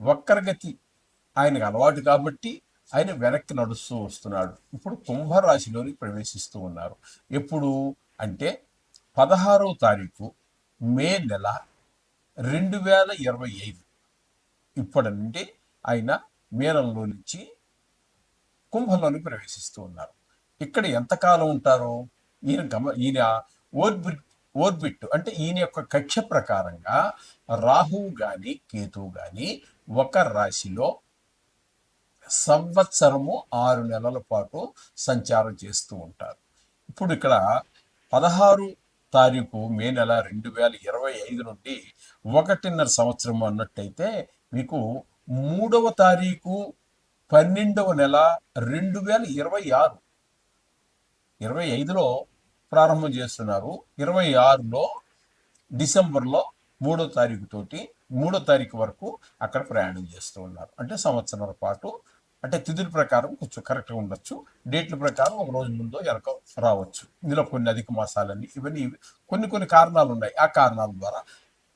వక్రగతి ఆయనకు అలవాటు కాబట్టి ఆయన వెనక్కి నడుస్తూ వస్తున్నాడు. ఇప్పుడు కుంభరాశిలోని ప్రవేశిస్తూ ఉన్నారు. ఎప్పుడు అంటే పదహారవ తారీఖు మే నెల రెండు వేల ఇరవై ఐదు. ఇప్పటి నుండి ఆయన మీనంలో నుంచి కుంభంలోని ప్రవేశిస్తూ ఉన్నారు. ఇక్కడ ఎంతకాలం ఉంటారు? ఈయన గమ ఈయన ఓర్బిట్ ఓర్బిట్ అంటే ఈయన యొక్క కక్ష ప్రకారంగా రాహువు కానీ కేతువు కానీ ఒక రాశిలో సంవత్సరము ఆరు నెలల పాటు సంచారం చేస్తూ ఉంటారు. ఇప్పుడు ఇక్కడ పదహారు తారీఖు మే నెల రెండు వేల ఇరవై ఐదు నుండి ఒకటిన్నర సంవత్సరం అన్నట్టయితే మీకు మూడవ తారీఖు పన్నెండవ నెల రెండు వేల ఇరవై ఆరు. ఇరవై ఐదులో ప్రారంభం చేస్తున్నారు. ఇరవై ఆరులో డిసెంబర్లో మూడో తారీఖు తోటి మూడో తారీఖు వరకు అక్కడ ప్రయాణం చేస్తూ ఉన్నారు. అంటే సంవత్సరాల పాటు అంటే తిథుల ప్రకారం కొంచెం కరెక్ట్గా ఉండొచ్చు. డేట్ల ప్రకారం ఒక రోజు ముందో వెనక రావచ్చు. ఇందులో కొన్ని అధిక మాసాలన్నీ ఇవన్నీ కొన్ని కొన్ని కారణాలు ఉన్నాయి. ఆ కారణాల ద్వారా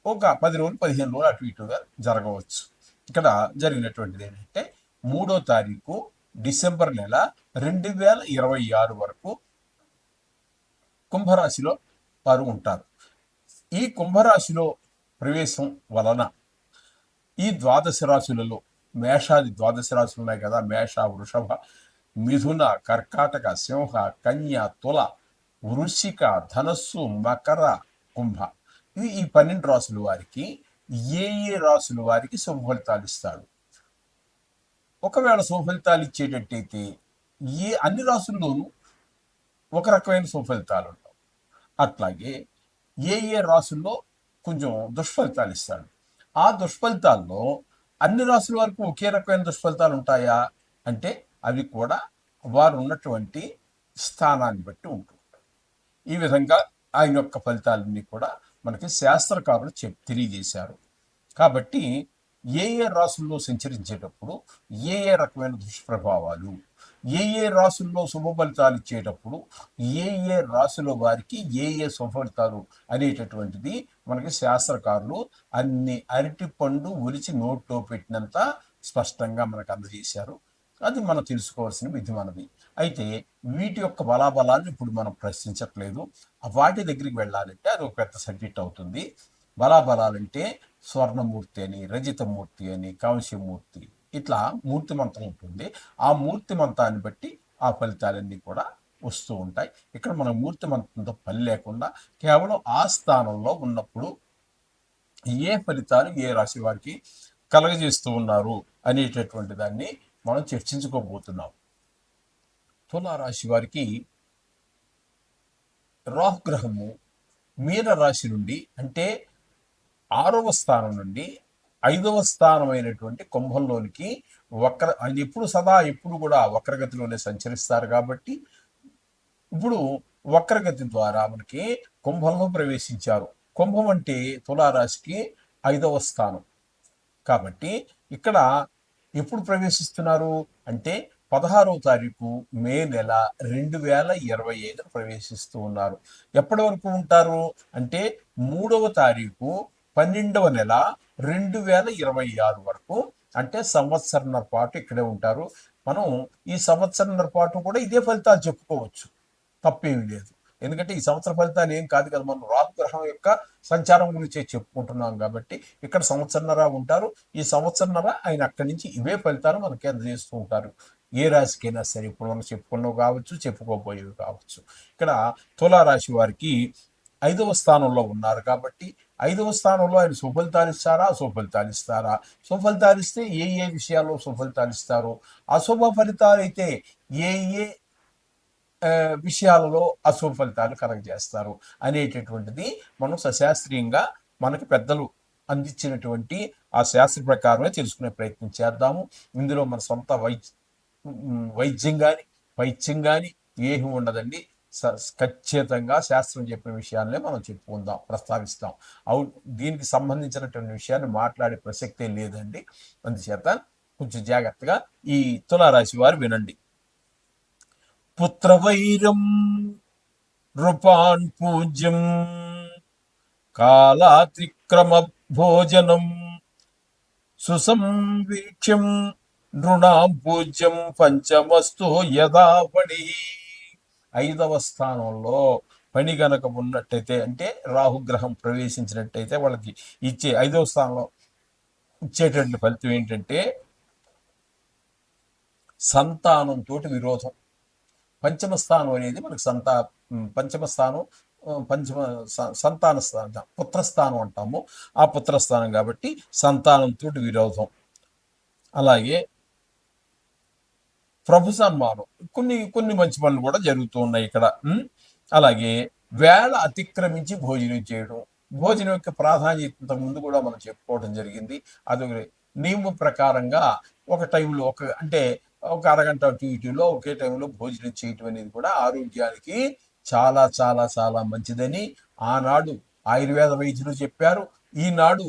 ఒక పది రోజులు పదిహేను రోజులు అటు ఇటుగా జరగవచ్చు. ఇక్కడ జరిగినటువంటిది ఏంటంటే మూడో తారీఖు డిసెంబర్ నెల రెండు వేల ఇరవై ఆరు వరకు కుంభరాశిలో వారు ఉంటారు. ఈ కుంభరాశిలో ప్రవేశం వలన ఈ ద్వాదశ రాశులలో మేషాది ద్వాదశ రాశులు ఉన్నాయి కదా మేష వృషభ మిథున కర్కాటక సింహ కన్య తుల వృషిక ధనస్సు మకర కుంభ. ఇది ఈ పన్నెండు రాసుల వారికి ఏ ఏ రాసుల వారికి శుభఫలితాలు ఇస్తాడు ఒకవేళ శుభఫలితాలు ఇచ్చేటట్టయితే ఏ అన్ని రాసుల్లోనూ ఒక రకమైన శుభఫలితాలు అట్లాగే ఏ ఏ రాసుల్లో కొంచెం దుష్ఫలితాలు ఇస్తాడు ఆ దుష్ఫలితాల్లో అన్ని రాసుల వరకు ఒకే రకమైన దుష్ఫలితాలు ఉంటాయా? అంటే అవి కూడా వారు ఉన్నటువంటి స్థానాన్ని బట్టి ఉంటుంది ఈ విధంగా ఆయన యొక్క ఫలితాలన్నీ కూడా మనకి శాస్త్రకారులు చెప్ తెలియజేశారు. కాబట్టి ఏ ఏ రాసుల్లో సంచరించేటప్పుడు ఏ ఏ రకమైన దుష్ప్రభావాలు ఏ ఏ రాసుల్లో శుభ ఫలితాలు ఇచ్చేటప్పుడు ఏ ఏ రాసుల వారికి ఏ ఏ శుభ అనేటటువంటిది మనకి శాస్త్రకారులు అన్ని అరటి పండు ఒలిచి నోట్లో పెట్టినంత స్పష్టంగా మనకు అందజేశారు. అది మనం తెలుసుకోవాల్సిన విధి మనది అయితే వీటి యొక్క బలాబలాన్ని ఇప్పుడు మనం ప్రశ్నించట్లేదు. వాటి దగ్గరికి వెళ్ళాలంటే అది ఒక పెద్ద సబ్జెక్ట్ అవుతుంది. బలాబలాలంటే స్వర్ణమూర్తి అని రజితమూర్తి అని కాంస్యమూర్తి ఇట్లా మూర్తిమంతం ఉంటుంది. ఆ మూర్తిమంతాన్ని బట్టి ఆ ఫలితాలన్నీ కూడా వస్తూ ఉంటాయి. ఇక్కడ మన మూర్తిమంతంతో పని లేకుండా కేవలం ఆ స్థానంలో ఉన్నప్పుడు ఏ ఫలితాలు ఏ రాశి వారికి కలగజేస్తూ ఉన్నారు అనేటటువంటి దాన్ని మనం చర్చించుకోబోతున్నాం. తులారాశి వారికి రాహుగ్రహము మీన రాశి నుండి అంటే ఆరవ స్థానం నుండి ఐదవ స్థానమైనటువంటి కుంభంలోనికి వక్ర అది ఎప్పుడు సదా ఎప్పుడు కూడా వక్రగతిలోనే సంచరిస్తారు కాబట్టి ఇప్పుడు వక్రగతి ద్వారా మనకి కుంభంలో ప్రవేశించారు. కుంభం అంటే తులారాశికి ఐదవ స్థానం. కాబట్టి ఇక్కడ ఎప్పుడు ప్రవేశిస్తున్నారు అంటే పదహారవ తారీఖు మే నెల రెండు వేల ఇరవై ఐదున ప్రవేశిస్తూ ఉన్నారు. ఎప్పటి వరకు ఉంటారు అంటే మూడవ తారీఖు పన్నెండవ నెల రెండు వేల ఇరవై ఆరు వరకు అంటే సంవత్సరంన్నర పాటు ఇక్కడే ఉంటారు. మనం ఈ సంవత్సరంన్నర పాటు కూడా ఇదే ఫలితాలు చెప్పుకోవచ్చు. తప్పేమీ లేదు. ఎందుకంటే ఈ సంవత్సర ఫలితాలు ఏం కాదు కదా మనం రాహు గ్రహం యొక్క సంచారం గురించి చెప్పుకుంటున్నాం కాబట్టి ఇక్కడ సంవత్సరన్నర ఉంటారు. ఈ సంవత్సరన్నర ఆయన అక్కడి నుంచి ఇవే ఫలితాలు మనకి అందజేస్తూ ఉంటారు. ఏ రాశికైనా సరే ఇప్పుడు మనం చెప్పుకున్నవి కావచ్చు చెప్పుకోబోయేవి కావచ్చు. ఇక్కడ తులారాశి వారికి ఐదవ స్థానంలో ఉన్నారు కాబట్టి ఐదవ స్థానంలో ఆయన సుఫలితాలు ఇస్తారా అశుభలితాలు ఇస్తారా సుఫలితాలు ఇస్తే ఏ ఏ విషయాల్లో సుఫలితాలు ఇస్తారు అశుభ ఫలితాలు అయితే ఏ ఏ విషయాలలో అశుభ ఫలితాలు కలగజేస్తారు అనేటటువంటిది మనం సశాస్త్రీయంగా మనకి పెద్దలు అందించినటువంటి ఆ శాస్త్ర ప్రకారమే తెలుసుకునే ప్రయత్నం చేద్దాము. ఇందులో మన సొంత వైద్య వైద్యం కానీ వైద్యం కానీ ఏమి ఉండదండి. ఖచ్చితంగా శాస్త్రం చెప్పిన విషయాలనే మనం చెప్పుకుందాం ప్రస్తావిస్తాం. అవు దీనికి సంబంధించినటువంటి విషయాన్ని మాట్లాడే ప్రసక్తే లేదండి. అందుచేత కొంచెం జాగ్రత్తగా ఈ తులారాశి వారు వినండి. పుత్రవైరం నృపాన్ పూజ్యం కాలాతిక్రమ భోజనం సుసంవీక్ష్యం నృణాం పూజ్యం పంచమస్తు యథాపడి ఐదవ స్థానంలో పని గనక ఉన్నట్టయితే అంటే రాహుగ్రహం ప్రవేశించినట్టయితే వాళ్ళకి ఇచ్చే ఐదవ స్థానంలో ఇచ్చేటువంటి ఫలితం ఏంటంటే సంతానంతో విరోధం. పంచమ స్థానం అనేది మనకు సంతా పంచమ స్థానం పంచమ సంతాన స్థానం పుత్రస్థానం అంటాము. ఆ పుత్రస్థానం కాబట్టి సంతానంతో విరోధం. అలాగే ప్రభు సన్మానం కొన్ని కొన్ని మంచి పనులు కూడా జరుగుతూ ఉన్నాయి ఇక్కడ. అలాగే వేళ అతిక్రమించి భోజనం చేయడం. భోజనం యొక్క ప్రాధాన్యత ఇంతకు ముందు కూడా మనం చెప్పుకోవడం జరిగింది. అది నియమం ప్రకారంగా ఒక టైంలో ఒక అంటే ఒక అరగంట అటు ఇటులో ఒకే టైంలో భోజనం చేయటం అనేది కూడా ఆరోగ్యానికి చాలా చాలా చాలా మంచిదని ఆనాడు ఆయుర్వేద వైద్యులు చెప్పారు. ఈనాడు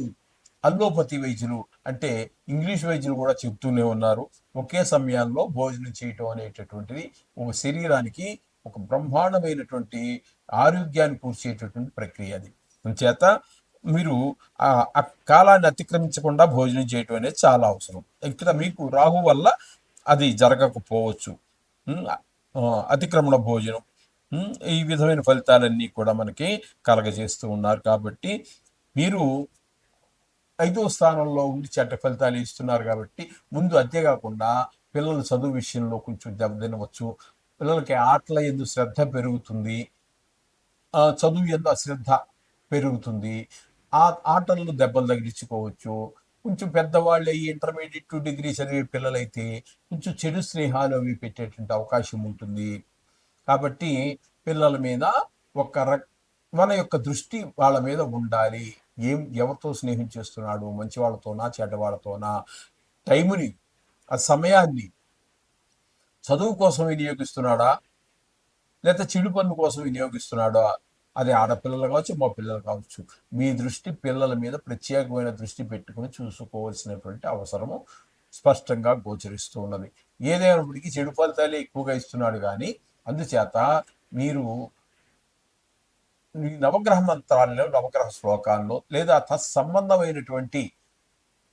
అల్లోపతి వైద్యులు అంటే ఇంగ్లీష్ వైద్యులు కూడా చెప్తూనే ఉన్నారు. ఒకే సమయాల్లో భోజనం చేయటం అనేటటువంటిది ఒక శరీరానికి ఒక బ్రహ్మాండమైనటువంటి ఆరోగ్యాన్ని కూర్చేటటువంటి ప్రక్రియ అది. చేత మీరు ఆ కాలాన్ని అతిక్రమించకుండా భోజనం చేయటం అనేది చాలా అవసరం. ఇక్కడ మీకు రాహు వల్ల అది జరగకపోవచ్చు. అతిక్రమణ భోజనం. ఈ విధమైన ఫలితాలన్నీ కూడా మనకి కలగజేస్తూ ఉన్నారు కాబట్టి మీరు ఐదో స్థానంలో ఉండి చెడ్డ ఫలితాలు ఇస్తున్నారు కాబట్టి ముందు అంతే కాకుండా పిల్లల చదువు విషయంలో కొంచెం దెబ్బతినవచ్చు పిల్లలకి ఆటల ఎందు శ్రద్ధ పెరుగుతుంది. చదువు ఎందు అశ్రద్ధ పెరుగుతుంది. ఆ ఆటల్లో దెబ్బలు తగిలించుకోవచ్చు. కొంచెం పెద్దవాళ్ళు అయ్యి ఇంటర్మీడియట్ టు డిగ్రీ చదివే పిల్లలైతే కొంచెం చెడు స్నేహాలు అవి పెట్టేటువంటి అవకాశం ఉంటుంది. కాబట్టి పిల్లల మీద ఒక రక్ మన యొక్క దృష్టి వాళ్ళ మీద ఉండాలి. ఏం ఎవరితో స్నేహం చేస్తున్నాడు? మంచి వాళ్ళతోనా చెడ్డవాళ్ళతోనా? టైముని ఆ సమయాన్ని చదువు కోసం వినియోగిస్తున్నాడా? లేదా చెడు పన్ను కోసం వినియోగిస్తున్నాడా? అది ఆడపిల్లలు కావచ్చు మా పిల్లలు కావచ్చు. మీ దృష్టి పిల్లల మీద ప్రత్యేకమైన దృష్టి పెట్టుకుని చూసుకోవాల్సినటువంటి అవసరము స్పష్టంగా గోచరిస్తూ ఉన్నది. ఏదైనప్పటికీ చెడు ఫలితాలే ఎక్కువగా ఇస్తున్నాడు కానీ అందుచేత మీరు ఈ నవగ్రహ మంత్రాల్లో నవగ్రహ శ్లోకాల్లో లేదా తత్సంబంధమైనటువంటి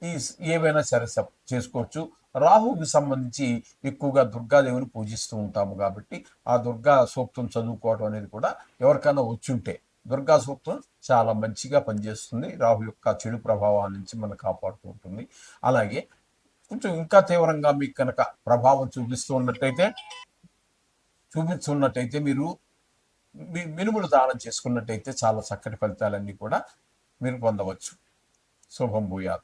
ఈ ఏవైనా సరే చేసుకోవచ్చు. రాహుకి సంబంధించి ఎక్కువగా దుర్గాదేవిని పూజిస్తూ ఉంటాము కాబట్టి ఆ దుర్గా సూక్తం చదువుకోవడం అనేది కూడా ఎవరికైనా వచ్చుంటే దుర్గా సూక్తం చాలా మంచిగా పనిచేస్తుంది. రాహు యొక్క చెడు ప్రభావాల నుంచి మనం కాపాడుతూ ఉంటుంది. అలాగే కొంచెం ఇంకా తీవ్రంగా మీకు కనుక ప్రభావం చూపిస్తూ ఉన్నట్టయితే చూపిస్తున్నట్టయితే మీరు మినుములు దానం చేసుకున్నట్టయితే చాలా చక్కటి ఫలితాలన్నీ కూడా మీరు పొందవచ్చు. శుభం భూయాత్.